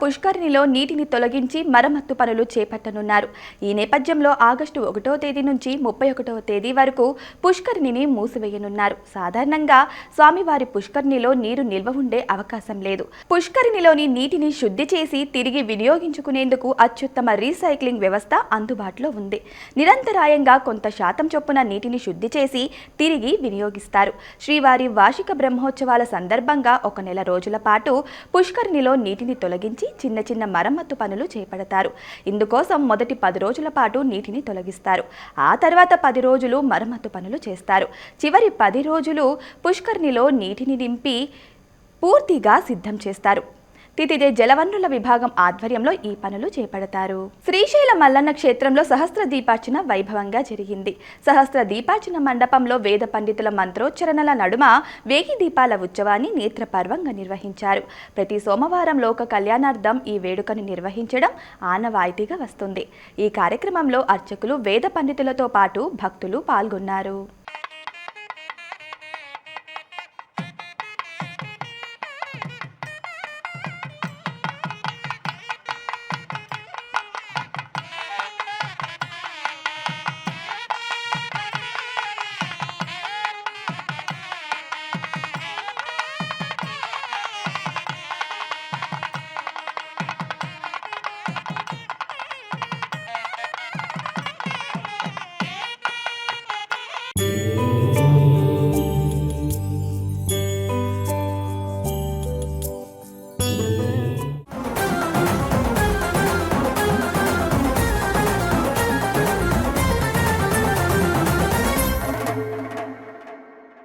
పుష్కరిణిలో నీటిని తొలగించి మరమ్మత్తు పనులు చేపట్టనున్నారు. ఈ నేపథ్యంలో ఆగస్టు ఒకటో తేదీ నుంచి ముప్పై ఒకటవ తేదీ వరకు పుష్కరిణిని మూసివేయనున్నారు. సాధారణంగా స్వామివారి పుష్కరిణిలో నీరు నిల్వ ఉండే అవకాశం లేదు. పుష్కరిణిలోని నీటిని శుద్ధి చేసి తిరిగి వినియోగించుకునేందుకు అత్యుత్తమ రీసైక్లింగ్ వ్యవస్థ అందుబాటులో ఉంది. నిరంతరాయంగా కొంత శాతం చొప్పున నీటిని శుద్ధి చేసి తిరిగి వినియోగిస్తారు. శ్రీవారి వార్షిక బ్రహ్మోత్సవాల సందర్భంగా ఒక నెల రోజుల పాటు పుష్కరిణిలో నీటిని తొలగించి చిన్న చిన్న మరమ్మత్తు పనులు చేపడతారు. ఇందుకోసం మొదటి పది రోజుల పాటు నీటిని తొలగిస్తారు. ఆ తర్వాత పది రోజులు మరమ్మత్తు పనులు చేస్తారు. చివరి పది రోజులు పుష్కర్ణిలో నీటిని నింపి పూర్తిగా సిద్ధం చేస్తారు. తితిదే జలవనరుల విభాగం ఆధ్వర్యంలో ఈ పనులు చేపడతారు. శ్రీశైల మల్లన్న క్షేత్రంలో సహస్ర దీపార్చన వైభవంగా జరిగింది. సహస్ర దీపార్చన మండపంలో వేద పండితుల మంత్రోచ్చరణల నడుమ వేగి దీపాల ఉత్సవాన్ని నేత్రపర్వంగా నిర్వహించారు. ప్రతి సోమవారం లోక కళ్యాణార్థం ఈ వేడుకను నిర్వహించడం ఆనవాయితీగా వస్తుంది. ఈ కార్యక్రమంలో అర్చకులు వేద పండితులతో పాటు భక్తులు పాల్గొన్నారు.